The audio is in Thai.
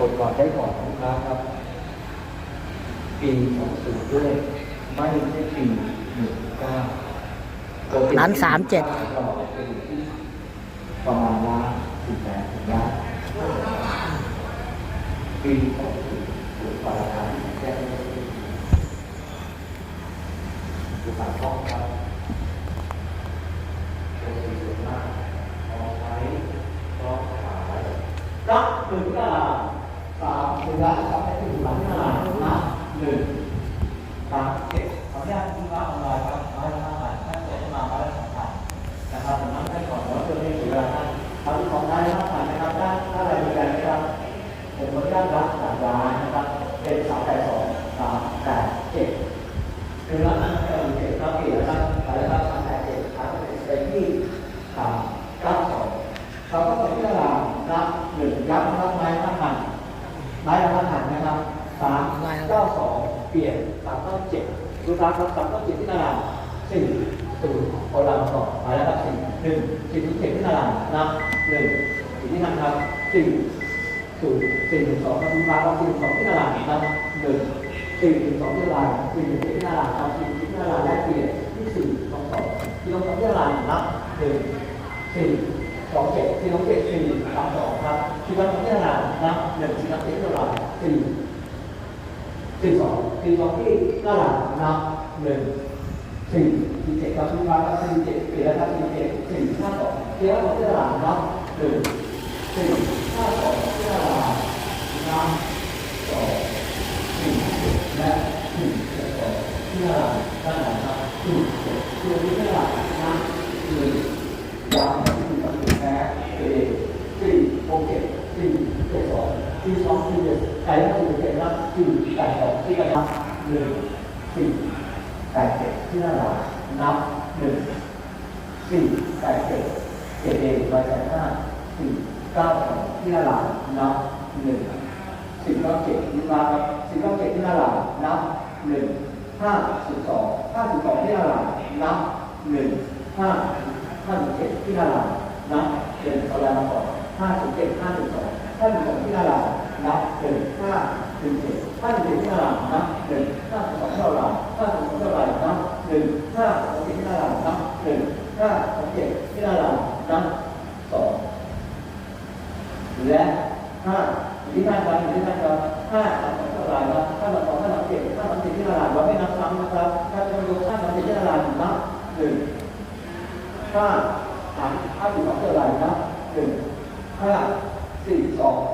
กดก่อนใช้ก่อนลูกค้าครับ ปีสองศูนย์ด้วย ไม่ใช่ปีหนึ่งเก้าร้านสามเจ็ดประมาณล้านสิบแปดถึงล้านปีสองศูนย์ถูกปราคาแจ้งถูกปากช่องครับเป็นสิ่งส่วน มากเอาไว้ก็ขายรับห้านสามถึงล้านห้านะหนึ่งครับเก็บขออนุญาตคุณรับออนไลน์ครับมาแล้วมาท่านเปิดมามาแล้วสองพันนะครับผมนั่งให้ก่อนแล้วเพื่อไม่เสียเวลาท่านทำของได้ห้าพันนะครับถ้าถ้าอะไรบริการนะครับผมขออนุญาตรับจากร้านนะครับเป็นสามแปดสองสามแปดเจ็ดคือร้านนั้นเออเจ็ดครับเกียรติครับขายแล้วสามแปดเจ็ดครับเป็นที่สามเก้าสองเขาก็เปิดที่ตลาดรับหนึ่งยับรับไม้ห้าพัน ไม้ละห้าพันนะครับสามเก้าสองเปลี่ยนสามเก้าเจ็ดลูกค้าครับสามเก้าเจ็ดที่ตลาดสี่ศูนย์โอลามต่อมายเลขสี่หนึ่งสี่ศูนย์เจ็ดที่ตลาดนับหนึ่งสี่ที่นั่นครับสี่ศูนย์สี่หนึ่งสองครับลูกค้าครับสี่หนึ่งสองที่ตลาดนับหนึ่งสี่หนึ่งสองที่ตลาดสี่หนึ่งที่ตลาดครับสี่ที่ตลาดและเปลี่ยนที่สี่สองสองที่ตรงสองที่ตลาดนับหนึ่งสี่สองเจ็ดสี่สองเจ็ดสี่สามสองครับที่วัดพัฒนา นะหนึ่งสี่สามเจ็ดเท่าไร่สี่สี่สองสี่สองที่ตลาดนะหนึ่งสี่สี่เจ็ดครับที่วัดสี่เจ็ดเปลี่แล้วครับสี่เจ็ดสี่ห้าสองเที่วัดพัฒนานะหนึ่งสี่ห้าสองที่ตลาดนะสองสี่และสี่เจ็ดสองที่ตลาดตลาดนะสี่เจ็ดที่ตลาดนะหนึ่งวางที่ตัดสินแพ้เอสี่โอเคสี่เจ็ ดสองสี่สองสี่เจ็ดไก่ก็สี่เจ็ดรับสี่แปดสองที่กระทับหนึ่งสี่แปดเจ็ดที่หน้าหลังนับหนึ่งสี่แปดเจ็ดเจ็ดเองร้อยแปดห้าสี่เก้าสองที่หน้าหลังนับหนึ่งสิบเก้าเจ็ดที่มาครับสิบเก้าเจ็ดที่หน้าหลังนับหนึ่งห้าสิบสองห้าสิบสองที่หน้าหลังนับหนึ่งห้าห้าสิบเจ็ดที่นารานับหนึ่งเอาแล้วมาก่อนห้าสิบเจ็ดห้าสิบสอง ห้าสิบสองที่นารานับหนึ่งห้าหนึ่งเจ็ดห้าสิบเจ็ดที่นารานับหนึ่งห้าสองเท่าไหร่ห้าสิบสองเท่าไร่นับหนึ่งห้าสองเจ็ดที่นารานับหนึ่งห้าสองเจ็ดที่นารานับสองและห้าอยู่ที่ท่านครับที่ท่านครับห้าสองเท่าไหร่นะห้าสามสองห้าสามเจ็ดห้าสามเจ็ดที่นาราเราไม่นับซ้ำนะครับถ้านจะมาดูห้าสามเจ็ดที่นารานับหนึ่งห้าสามห้าสิบสองเท่าไหร่นะหนึ่งห้า สี่สอง